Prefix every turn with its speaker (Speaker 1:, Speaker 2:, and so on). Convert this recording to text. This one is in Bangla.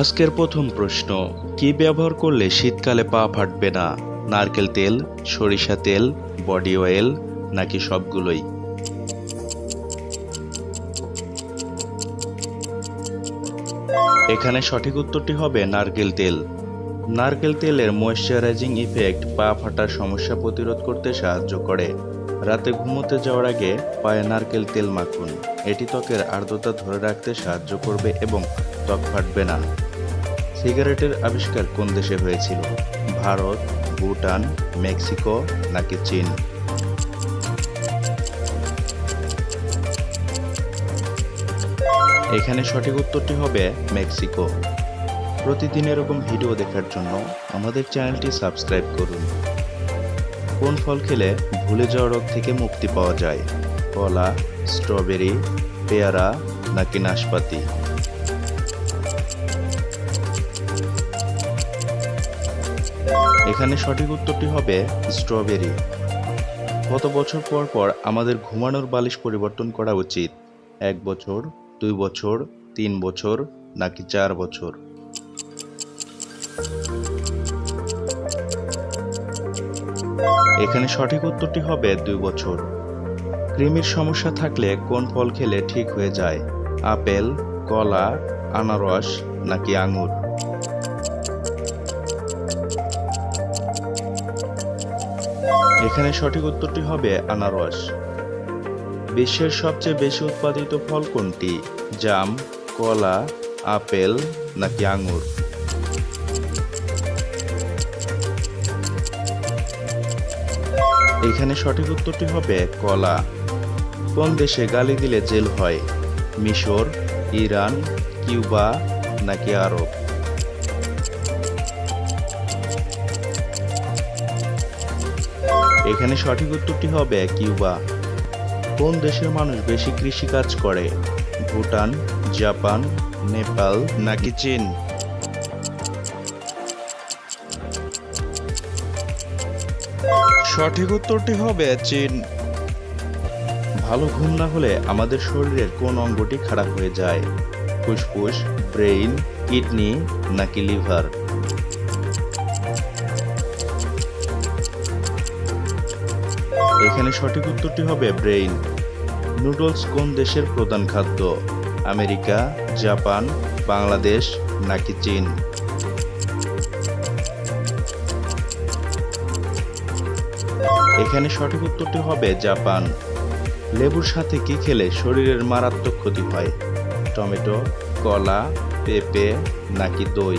Speaker 1: আজকের প্রথম প্রশ্ন, কি ব্যবহার করলে শীতকালে পা ফাটবে না? নারকেল তেল, সরিষা তেল, বডি অয়েল, নাকি সবগুলোই? এখানে সঠিক উত্তরটি হবে নারকেল তেল। নারকেল তেলের ময়েশ্চারাইজিং ইফেক্ট পা ফাটার সমস্যা প্রতিরোধ করতে সাহায্য করে। রাতে ঘুমোতে যাওয়ার আগে পায়ে নারকেল তেল মাখুন। এটি ত্বকের আর্দ্রতা ধরে রাখতে সাহায্য করবে এবং ত্বক ফাটবে না। সিগারেটের আবিষ্কার কোন দেশে হয়েছিল? ভারত, ভুটান, মেক্সিকো নাকি চীন? এখানে সঠিক উত্তরটি হবে মেক্সিকো। প্রতিদিন এরকম ভিডিও দেখার জন্য আমাদের চ্যানেলটি সাবস্ক্রাইব করুন। কোন ফল খেলে ভুলে যাওয়া রোগ থেকে মুক্তি পাওয়া যায়? কলা, স্ট্রবেরি, পেয়ারা নাকি নাশপাতি? এখানে সঠিক উত্তরটি হবে স্ট্রবেরি। কত বছর পর পর আমাদের ঘুমানোর বালিশ পরিবর্তন করা উচিত? এক বছর, দুই বছর, তিন বছর, নাকি চার বছর? এখানে সঠিক উত্তরটি হবে দুই বছর। কৃমির সমস্যা থাকলে কোন ফল খেলে ঠিক হয়ে যায়? আপেল, কলা, আনারস, নাকি আঙুর? এখানে সঠিক উত্তরটি হবে আনারস। বিশ্বের সবচেয়ে বেশি উৎপাদিত ফল কোনটি? জাম, কলা, আপেল নাকি আঙুর? এখানে সঠিক উত্তরটি হবে কলা। কোন দেশে গালি দিলে জেল হয়? মিশর, ইরান, কিউবা নাকি আরব? এখানে সঠিক উত্তরটি হবে কিউবা। কোন দেশের মানুষ বেশি কৃষিকাজ করে? ভুটান, জাপান, নেপাল নাকি চীন? সঠিক উত্তরটি হবে চীন। ভালো ঘুম না হলে আমাদের শরীরের কোন অঙ্গটি খারাপ হয়ে যায়? ফুসফুস, ব্রেইন, কিডনি নাকি লিভার? এখানে সঠিক উত্তরটি হবে ব্রেইন। নুডলস কোন দেশের প্রধান খাদ্য? আমেরিকা, জাপান, বাংলাদেশ নাকি চীন? এখানে সঠিক উত্তরটি হবে জাপান। লেবুর সাথে কি খেলে শরীরের মারাত্মক ক্ষতি হয়? টমেটো, কলা, পেঁপে নাকি দই?